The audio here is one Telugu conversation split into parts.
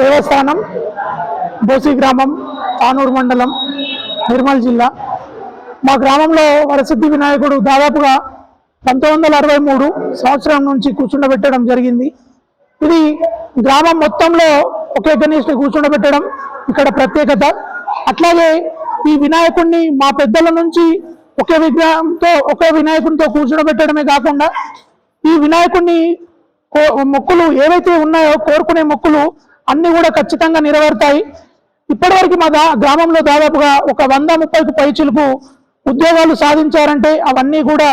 దేవస్థానం బోసి గ్రామం తానూరు మండలం నిర్మల్ జిల్లా. మా గ్రామంలో వరసిద్ధి వినాయకుడు దాదాపుగా పంతొమ్మిది వందల అరవై మూడు సంవత్సరం నుంచి కూర్చుండబెట్టడం జరిగింది. ఇది గ్రామం మొత్తంలో ఒకే గణేష్ని కూర్చుండబెట్టడం ఇక్కడ ప్రత్యేకత. అట్లాగే ఈ వినాయకుడిని మా పెద్దల నుంచి ఒకే విగ్రహంతో ఒకే వినాయకునితో కూర్చుండబెట్టడమే కాకుండా ఈ వినాయకుడిని మొక్కులు ఏవైతే ఉన్నాయో కోరుకునే మొక్కులు అన్ని కూడా ఖచ్చితంగా నెరవేరుతాయి. ఇప్పటివరకు మా గ్రామంలో దాదాపుగా ఒక వంద ముప్పైకు పైచులకు ఉద్యోగాలు సాధించారంటే అవన్నీ కూడా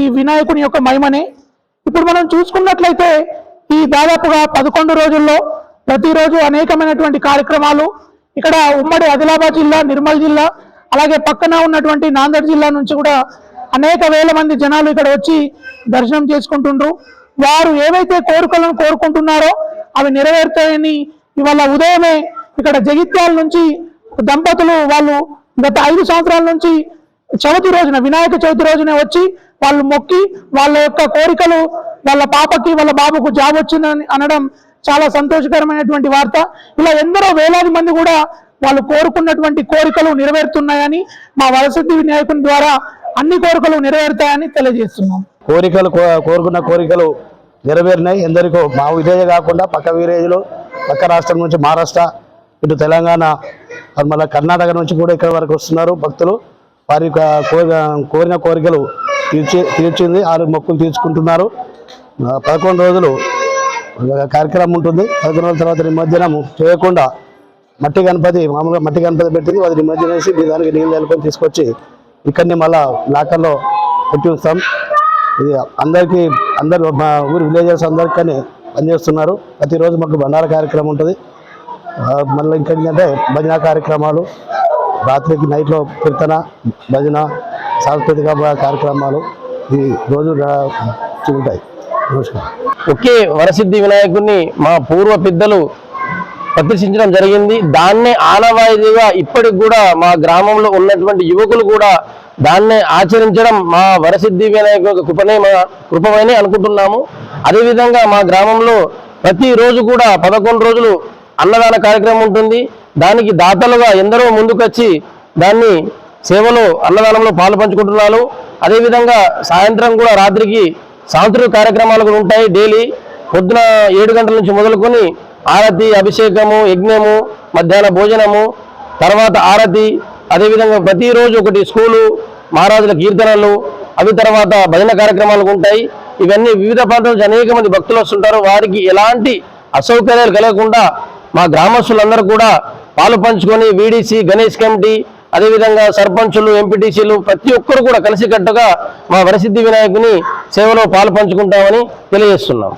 ఈ వినాయకుని యొక్క మహిమనే. ఇప్పుడు మనం చూసుకున్నట్లయితే ఈ దాదాపుగా పదకొండు రోజుల్లో ప్రతిరోజు అనేకమైనటువంటి కార్యక్రమాలు ఇక్కడ ఉమ్మడి ఆదిలాబాద్ జిల్లా నిర్మల్ జిల్లా అలాగే పక్కన ఉన్నటువంటి నాందేడ్ జిల్లా నుంచి కూడా అనేక వేల మంది జనాలు ఇక్కడ వచ్చి దర్శనం చేసుకుంటుండ్రు. వారు ఏవైతే కోరికలను కోరుకుంటున్నారో అవి నెరవేరుతాయని ఇవాళ ఉదయమే ఇక్కడ జగిత్యాల నుంచి దంపతులు వాళ్ళు గత ఐదు సంవత్సరాల నుంచి చవితి రోజున వినాయక చవితి రోజున వచ్చి వాళ్ళు మొక్కి వాళ్ళ యొక్క కోరికలు వాళ్ళ పాపకి వాళ్ళ బాబుకు జాబ్ వచ్చిందని అనడం చాలా సంతోషకరమైనటువంటి వార్త. ఇలా ఎందరో వేలాది మంది కూడా వాళ్ళు కోరుకున్నటువంటి కోరికలు నెరవేరుతున్నాయని మా వలసతి వినాయకుని ద్వారా అన్ని కోరికలు నెరవేరుతాయని తెలియజేస్తున్నాం. కోరికలు కో- కోరుకున్న కోరికలు నెరవేరినాయి. ఎందరికో మా విలేజ్ కాకుండా పక్క విలేజ్లో పక్క రాష్ట్రం నుంచి మహారాష్ట్ర ఇటు తెలంగాణ మళ్ళీ కర్ణాటక నుంచి కూడా ఇక్కడ వరకు వస్తున్నారు భక్తులు. వారి యొక్క కోరిక కోరిన కోరికలు తీర్చి తీర్చింది వారి మొక్కులు తీర్చుకుంటున్నారు. పదకొండు రోజులు ఒక కార్యక్రమం ఉంటుంది. పదకొండు రోజుల తర్వాత నిమజ్జనం చేయకుండా మట్టి గణపతి మామూలుగా మట్టి గణపతి పెట్టింది. అది నిమజ్జనం చేసి మీ దానికి నీళ్ళు నిలుకొని తీసుకొచ్చి ఇక్కడిని మళ్ళా లాకర్లో పెట్టి ఉంచుతాం. ఇది అందరికీ అందరు మా ఊరి విలేజర్స్ అందరికీ పనిచేస్తున్నారు. ప్రతిరోజు మాకు బండార కార్యక్రమం ఉంటుంది. మళ్ళీ ఇంకా ఏంటంటే భజన కార్యక్రమాలు రాత్రికి నైట్లో కీర్తన భజన సాంస్కృతిక కార్యక్రమాలు ఈ రోజు ఉంటాయి. నమస్కారం. ఒకే వరసిద్ధి వినాయకుడిని మా పూర్వ పెద్దలు ప్రదర్శించడం జరిగింది. దాన్నే ఆనవాయితీగా ఇప్పటికి కూడా మా గ్రామంలో ఉన్నటువంటి యువకులు కూడా దాన్నే ఆచరించడం మా వరసిద్ధి వినాయక కృపనే మా కృపమని అనుకుంటున్నాము. అదేవిధంగా మా గ్రామంలో ప్రతిరోజు కూడా పదకొండు రోజులు అన్నదాన కార్యక్రమం ఉంటుంది. దానికి దాతలుగా ఎందరో ముందుకొచ్చి దాన్ని సేవలో అన్నదానంలో పాలు పంచుకుంటున్నారు అదేవిధంగా సాయంత్రం కూడా రాత్రికి సాంస్కృతిక కార్యక్రమాలు కూడా ఉంటాయి డైలీ. పొద్దున ఏడు గంటల నుంచి మొదలుకొని ఆరతి అభిషేకము యజ్ఞము మధ్యాహ్న భోజనము తర్వాత ఆరతి అదేవిధంగా ప్రతిరోజు ఒకటి స్కూలు మహారాజుల కీర్తనలు అవి తర్వాత భజన కార్యక్రమాలు ఉంటాయి. ఇవన్నీ వివిధ ప్రాంతాల నుంచి అనేక మంది భక్తులు వస్తుంటారు. వారికి ఎలాంటి అసౌకర్యాలు కలగకుండా మా గ్రామస్తులందరూ కూడా పాలు పంచుకొని వీడీసీ గణేష్ కమిటీ అదేవిధంగా సర్పంచులు ఎంపీటీసీలు ప్రతి ఒక్కరు కూడా కలిసికట్టుగా మా వరసిద్ధి వినాయకుని సేవలో పాలు పంచుకుంటామని తెలియజేస్తున్నాం.